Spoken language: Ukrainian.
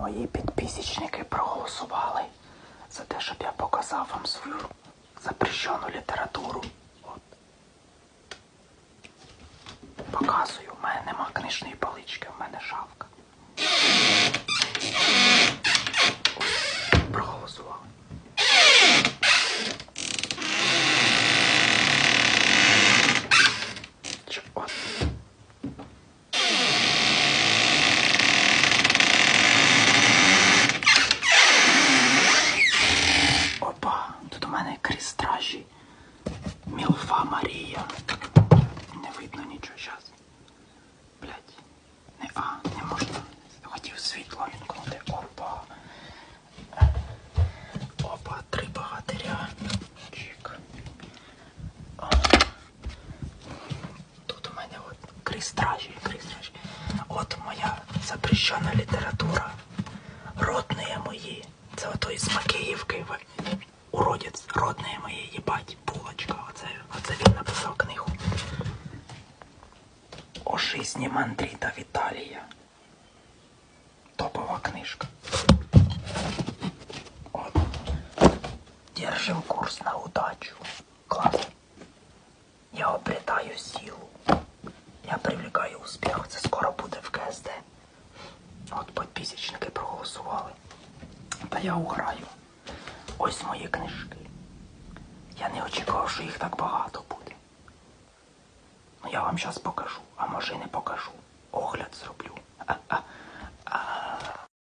Мої підписічники проголосували за те, щоб я показав вам свою запрещену літературу. От. Показую, в мене нема книжної палички, в мене шавка. Ось, проголосували. Чи- От. Опа, тут у мене крізь стражі. Мілфа Марія. Не видно нічого зараз. Блять. Не а, не можна. Хотів світло вімкнути. Опа. Опа, три богатиря. Чик. О. Тут у мене от крізь стражі, крізь стражі. От моя запрещена література. Родные мої. Це ото із Макеївки. Уродець, родные мої, їбать, жизни Мандрита Віталія. Топова книжка. От. Держим курс на удачу. Клас. Я обретаю силу. Я привлекаю успіх. Це скоро буде в КСД. От підписчники проголосували. Та я уграю. Ось мої книжки. Я не очікував, що їх так багато буде. Я вам зараз покажу, а може не покажу. Огляд зроблю.